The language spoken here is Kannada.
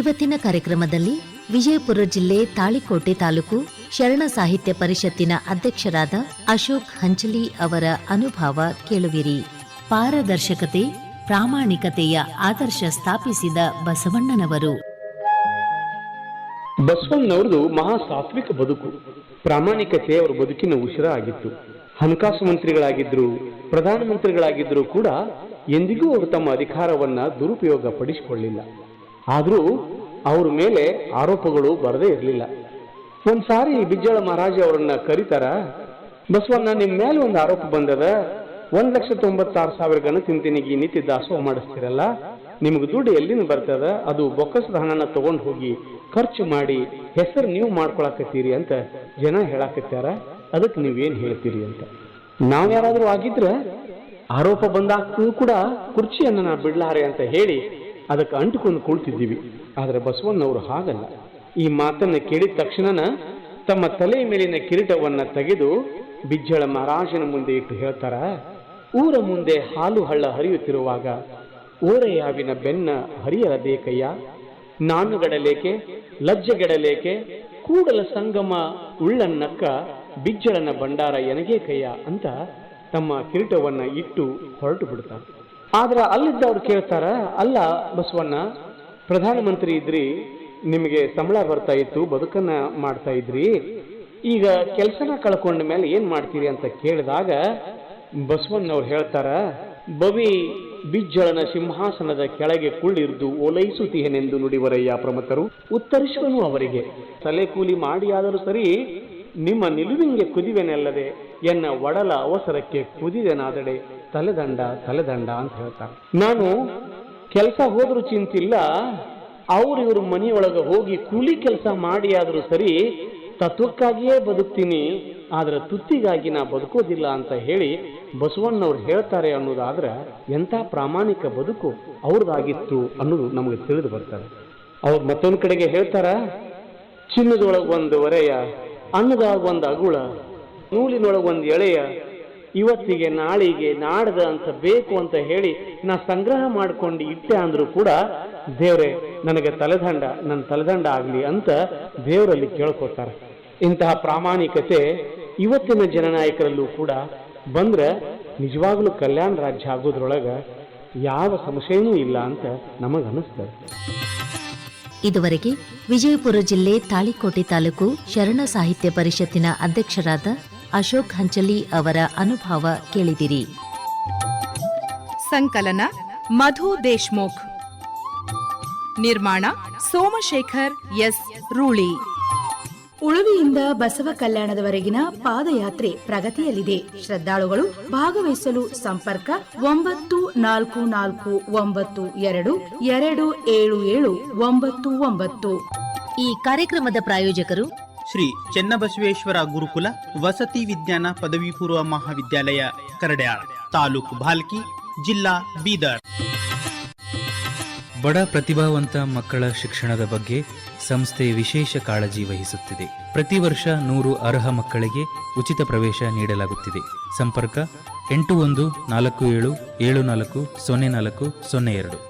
ಇವತ್ತಿನ ಕಾರ್ಯಕ್ರಮದಲ್ಲಿ ವಿಜಯಪುರ ಜಿಲ್ಲೆ ತಾಳಿಕೋಟೆ ತಾಲೂಕು ಶರಣ ಸಾಹಿತ್ಯ ಪರಿಷತ್ತಿನ ಅಧ್ಯಕ್ಷರಾದ ಅಶೋಕ್ ಹಂಚಲಿ ಅವರ ಅನುಭವ ಕೇಳುವಿರಿ. ಪಾರದರ್ಶಕತೆ, ಪ್ರಾಮಾಣಿಕತೆಯ ಆದರ್ಶ ಸ್ಥಾಪಿಸಿದ ಬಸವಣ್ಣನವರು. ಬಸವಣ್ಣವರದು ಮಹಾ ಸಾತ್ವಿಕ ಬದುಕು. ಪ್ರಾಮಾಣಿಕತೆ ಅವರ ಬದುಕಿನ ಉಸಿರ ಆಗಿತ್ತು. ಹಣಕಾಸು ಮಂತ್ರಿಗಳಾಗಿದ್ರು ಪ್ರಧಾನಮಂತ್ರಿಗಳಾಗಿದ್ರು ಕೂಡ ಎಂದಿಗೂ ಅವರು ತಮ್ಮ ಅಧಿಕಾರವನ್ನ ದುರುಪಯೋಗ ಪಡಿಸಿಕೊಳ್ಳಿಲ್ಲ ಆದರೂ ಅವ್ರ ಮೇಲೆ ಆರೋಪಗಳು ಬರದೇ ಇರಲಿಲ್ಲ. ಒಂದ್ಸಾರಿ ಬಿಜ್ಜಳ ಮಹಾರಾಜ ಅವರನ್ನ ಕರೀತಾರ, ಬಸವಣ್ಣ ನಿಮ್ಮ ಮೇಲೆ ಒಂದು ಆರೋಪ ಬಂದದ, ಒಂದ್ ಲಕ್ಷ ತೊಂಬತ್ತಾರು ಸಾವಿರ ಗಣ ತಿಂತಿನಿಗೆ ನಿತ್ಯ ದಾಸೋಹ ಮಾಡಿಸ್ತಿರಲ್ಲ, ನಿಮ್ಗೆ ದುಡ್ಡು ಎಲ್ಲಿಂದ ಬರ್ತದ, ಅದು ಬೊಕ್ಕಸದ ಹಣನ ತಗೊಂಡು ಹೋಗಿ ಖರ್ಚು ಮಾಡಿ ಹೆಸರು ನೀವು ಮಾಡ್ಕೊಳಕತ್ತೀರಿ ಅಂತ ಜನ ಹೇಳಾಕತ್ತಾರ ಅದಕ್ಕೆ ನೀವೇನು ಹೇಳ್ತೀರಿ ಅಂತ. ನಾವು ಯಾರಾದರೂ ಆಗಿದ್ರೆ ಆರೋಪ ಬಂದಾಗ್ತೂ ಕೂಡ ಕುರ್ಚಿಯನ್ನು ಬಿಡ್ಲಾರೆ ಅಂತ ಹೇಳಿ ಅದಕ್ಕೆ ಅಂಟುಕೊಂಡು ಕುಳಿತಿದ್ದೀವಿ. ಆದರೆ ಬಸವಣ್ಣವರು ಹಾಗಲ್ಲ. ಈ ಮಾತನ್ನು ಕೇಳಿದ ತಕ್ಷಣನ ತಮ್ಮ ತಲೆಯ ಮೇಲಿನ ಕಿರೀಟವನ್ನು ತೆಗೆದು ಬಿಜ್ಜಳ ಮಹಾರಾಜನ ಮುಂದೆ ಇಟ್ಟು ಹೇಳ್ತಾರ, ಊರ ಮುಂದೆ ಹಾಲು ಹಳ್ಳ ಹರಿಯುತ್ತಿರುವಾಗ ಓರೆಯಾವಿನ ಬೆನ್ನ ಹರಿಯಲದೇಕಯ್ಯ, ನಾನುಗಡಲೇಕೆ, ಲಜ್ಜೆಗಡಲೇಕೆ, ಕೂಡಲ ಸಂಗಮ ಉಳ್ಳನ್ನಕ್ಕ ಬಿಜ್ಜಳನ ಭಂಡಾರ ಎನಗೇ ಕಯ್ಯ ಅಂತ ತಮ್ಮ ಕಿರೀಟವನ್ನು ಇಟ್ಟು ಹೊರಟು ಬಿಡ್ತಾರೆ ಆದ್ರ ಅಲ್ಲಿದ್ದವ್ರು ಕೇಳ್ತಾರ, ಅಲ್ಲ ಬಸವಣ್ಣ, ಪ್ರಧಾನಮಂತ್ರಿ ಇದ್ರಿ, ನಿಮಗೆ ಸಂಬಳ ಬರ್ತಾ ಇತ್ತು, ಬದುಕನ್ನ ಮಾಡ್ತಾ ಇದ್ರಿ. ಈಗ ಕೆಲಸನ ಕಳ್ಕೊಂಡ ಮೇಲೆ ಏನ್ ಮಾಡ್ತೀರಿ ಅಂತ ಕೇಳಿದಾಗ ಬಸವಣ್ಣ ಅವ್ರು ಹೇಳ್ತಾರ ಬವಿ ಬಿಜ್ಜಳನ ಸಿಂಹಾಸನದ ಕೆಳಗೆ ಕುಳ್ಳಿರ್ದು ಓಲೈಸುತ್ತೀಯನೆಂದು ನುಡಿವರಯ್ಯ ಪ್ರಮತರು ಉತ್ತರಿಸುವನು ಅವರಿಗೆ. ತಲೆ ಕೂಲಿ ಮಾಡಿಯಾದರೂ ಸರಿ, ನಿಮ್ಮ ನಿಲುವಿಂಗೆ ಕುದಿವೆನಲ್ಲದೆ ಎನ್ನ ಒಡಲ ಅವಸರಕ್ಕೆ ಕುದಿದೆನಾದಡೆ, ತಲೆದಂಡ ತಲೆದಂಡ ಅಂತ ಹೇಳ್ತಾರೆ ನಾನು ಕೆಲಸ ಹೋದ್ರೂ ಚಿಂತಿಲ್ಲ ಅವ್ರು ಇವರು ಮನೆಯೊಳಗೆ ಹೋಗಿ ಕೂಲಿ ಕೆಲಸ ಮಾಡಿ ಆದರೂ ಸರಿ, ತತ್ವಕ್ಕಾಗಿಯೇ ಬದುಕ್ತೀನಿ, ಆದರೆ ತುತ್ತಿಗಾಗಿ ನಾ ಬದುಕೋದಿಲ್ಲ ಅಂತ ಹೇಳಿ ಬಸವಣ್ಣವ್ರು ಹೇಳ್ತಾರೆ ಅನ್ನೋದಾದ್ರೆ ಎಂಥ ಪ್ರಾಮಾಣಿಕ ಬದುಕು ಅವ್ರದ್ದಾಗಿತ್ತು ಅನ್ನೋದು ನಮಗೆ ತಿಳಿದು ಬರ್ತಾರೆ ಅವ್ರು ಮತ್ತೊಂದು ಕಡೆಗೆ ಹೇಳ್ತಾರ, ಚಿನ್ನದೊಳಗೆ ಒಂದು ಒರೆಯ, ಅನ್ನದಾಗ ಒಂದು ಅಗುಳ ನೂಲಿನೊಳಗೆ ಒಂದು ಎಳೆಯ ಇವತ್ತಿಗೆ ನಾಳಿಗೆ ನಾಡ್ದ ಅಂತ ಬೇಕು ಅಂತ ಹೇಳಿ ನಾ ಸಂಗ್ರಹ ಮಾಡ್ಕೊಂಡು ಇಟ್ಟೆ ಅಂದ್ರೂ ಕೂಡ, ದೇವ್ರೆ, ನನಗೆ ತಲೆದಂಡ ನನ್ನ ತಲೆದಂಡ ಆಗಲಿ ಅಂತ ದೇವರಲ್ಲಿ ಕೇಳ್ಕೊತಾರೆ ಇಂತಹ ಪ್ರಾಮಾಣಿಕತೆ ಇವತ್ತಿನ ಜನನಾಯಕರಲ್ಲೂ ಕೂಡ ಬಂದ್ರೆ ನಿಜವಾಗ್ಲೂ ಕಲ್ಯಾಣ ರಾಜ್ಯ ಆಗೋದ್ರೊಳಗೆ ಯಾವ ಸಂಶಯನೂ ಇಲ್ಲ ಅಂತ ನಮಗನಿಸ್ತದೆ ಇದುವರೆಗೆ ವಿಜಯಪುರ ಜಿಲ್ಲೆ ತಾಳಿಕೋಟೆ ತಾಲೂಕು ಶರಣ ಸಾಹಿತ್ಯ ಪರಿಷತ್ತಿನ ಅಧ್ಯಕ್ಷರಾದ ಅಶೋಕ್ ಹಂಚಲಿ ಅವರ ಅನುಭವ ಕೇಳಿದಿರಿ. ಸಂಕಲನ ಮಧು ದೇಶ್ಮುಖ್. ನಿರ್ಮಾಣ ಸೋಮಶೇಖರ್ ಎಸ್. ರೂಳಿ. ಉಳುವಿಯಿಂದ ಬಸವ ಕಲ್ಯಾಣದವರೆಗಿನ ಪಾದಯಾತ್ರೆ ಪ್ರಗತಿಯಲ್ಲಿದೆ. ಶ್ರದ್ಧಾಳುಗಳು ಭಾಗವಹಿಸಲು ಸಂಪರ್ಕ ಒಂಬತ್ತು ನಾಲ್ಕು ನಾಲ್ಕು ಒಂಬತ್ತು ಎರಡು ಎರಡು ಏಳು ಏಳು ಒಂಬತ್ತು ಒಂಬತ್ತು. ಈ ಕಾರ್ಯಕ್ರಮದ ಪ್ರಾಯೋಜಕರು ಶ್ರೀ ಚೆನ್ನಬಸವೇಶ್ವರ ಗುರುಕುಲ ವಸತಿ ವಿಜ್ಞಾನ ಪದವಿ ಪೂರ್ವ ಮಹಾವಿದ್ಯಾಲಯ, ಕರಡ್ಯಾಳ್, ತಾಲೂಕು ಭಾಲ್ಕಿ, ಜಿಲ್ಲಾ ಬೀದರ್. ಬಡ ಪ್ರತಿಭಾವಂತ ಮಕ್ಕಳ ಶಿಕ್ಷಣದ ಬಗ್ಗೆ ಸಂಸ್ಥೆ ವಿಶೇಷ ಕಾಳಜಿ ವಹಿಸುತ್ತಿದೆ. ಪ್ರತಿ ವರ್ಷ ನೂರು ಅರ್ಹ ಮಕ್ಕಳಿಗೆ ಉಚಿತ ಪ್ರವೇಶ ನೀಡಲಾಗುತ್ತಿದೆ. ಸಂಪರ್ಕ ಎಂಟು ಒಂದು ನಾಲ್ಕು ಏಳು ಏಳು ನಾಲ್ಕು, ಸೊನ್ನೆ ನಾಲ್ಕು, ಸೊನ್ನೆ ಎರಡು.